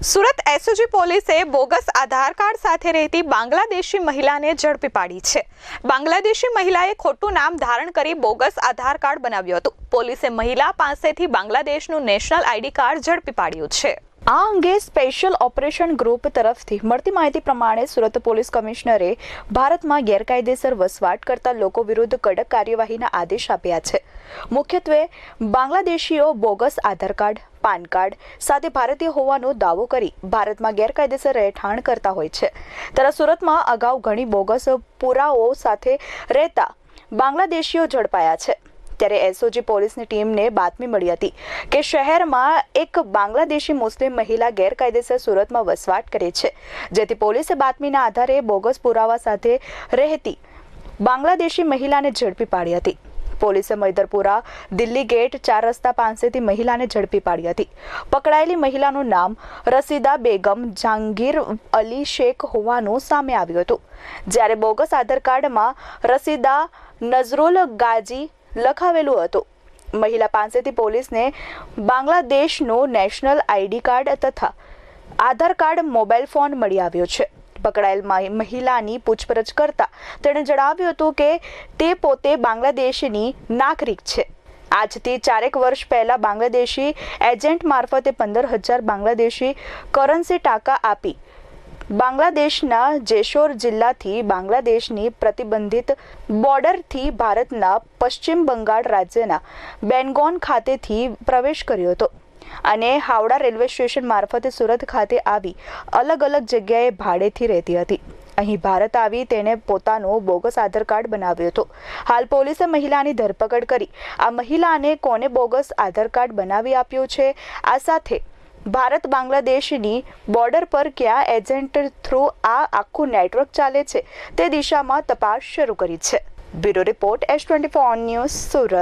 Surat SOG પોલીસે bogus Aadhaar card સાથે રહેતી બાંગ્લાદેશી મહિલાને ઝડપી પાડી છે. બાંગ્લાદેશી મહિલાએ ખોટું નામ ધારણ કરી બોગસ આધાર કાર્ડ બનાવ્યું હતું. પોલીસે મહિલા પાસેથી બાંગ્લાદેશનું નેશનલ આઈડી કાર્ડ ઝડપી પાડ્યું છે. આ અંગે સ્પેશિયલ ઓપરેશન ગ્રુપ તરફથી મળતી માહિતી પ્રમાણે સુરત પોલીસ કમિશનરે ભારતમાં ગેરકાયદેસર વસવાટ કરતા લોકો વિરુદ્ધ કડક કાર્યવાહીના આદેશ આપ્યા છે. મુખ્યત્વે બાંગ્લાદેશીઓ bogus Aadhaar card PAN card સાથે ભારતીય હોવાનો દાવો કરી ભારતમાં ગેરકાયદેસર રહેઠાણ કરતા હોય છે. ત્યારે સુરતમાં અગાઉ ઘણી બોગસ પુરાવો સાથે રહેતા બાંગ્લાદેશીઓ ઝડપાયા છે. ત્યારે એસઓજી પોલીસની ટીમને બાતમી મળી હતી કે શહેરમાં એક બાંગ્લાદેશી મુસ્લિમ મહિલા ગેરકાયદેસર સુરતમાં વસવાટ કરે છે. જેથી પોલીસે બાતમીના આધારે બોગસ પુરાવા સાથે રહેતી બાંગ્લાદેશી મહિલાને ઝડપી પાડી હતી. પોલીસે મૈદરપુરા, દિલ્હી ગેટ, ચાર રસ્તા પાસેથી મહિલાને ઝડપી પાડી હતી. પકડાયેલી મહિલાનું નામ રસીદા બેગમ જહાંગીર અલી શેખ હોવાનું સામે આવ્યું હતું. જ્યારે બોગસ આધાર કાર્ડમાં રસીદા નઝરુલ ગાજી લખાવેલું હતું. મહિલા પાસેથી પોલીસને બાંગ્લાદેશનું નેશનલ આઈડી કાર્ડ તથા આધાર કાર્ડ, મોબાઈલ ફોન મળી આવ્યો છે. પકડાયેલ મહિ- મહિલાની પૂછપરછ કરતા તેણે જણાવ્યું હતું કે તે પોતે બાંગ્લાદેશની નાગરિક છે. આજથી ચારેક વર્ષ પહેલા બાંગ્લાદેશી એજન્ટ મારફતે પંદર હજાર બાંગ્લાદેશી કરન્સી ટાંકા આપી. બાંગ્લાદેશના જેશોર જિલ્લાથી બાંગ્લાદેશની પ્રતિબંધિત બોર્ડરથી ભારતના પશ્ચિમ બંગાળ રાજ્યના બેનગોન ખાતેથી પ્રવેશ કર્યો હતો. અને હાવડા રેલવે સ્ટેશન મારફતે સુરત ખાતે આવી અલગ અલગ જગ્યાએ ભાડેથી રહેતી હતી. અહીં ભારત આવી તેણે પોતાનો બોગસ આધાર કાર્ડ બનાવ્યો હતો. હાલ પોલીસે મહિલાની ધરપકડ કરી. આ મહિલાને કોને બોગસ આધાર કાર્ડ બનાવી આપ્યું છે? આ સાથે ભારત બાંગ્લાદેશની બોર્ડર પર ક્યાં એજન્ટ થ્રુ આ આખું નેટવર્ક ચાલે છે તે દિશામાં તપાસ શરૂ કરી છે. Bureau report S twenty four news Surat.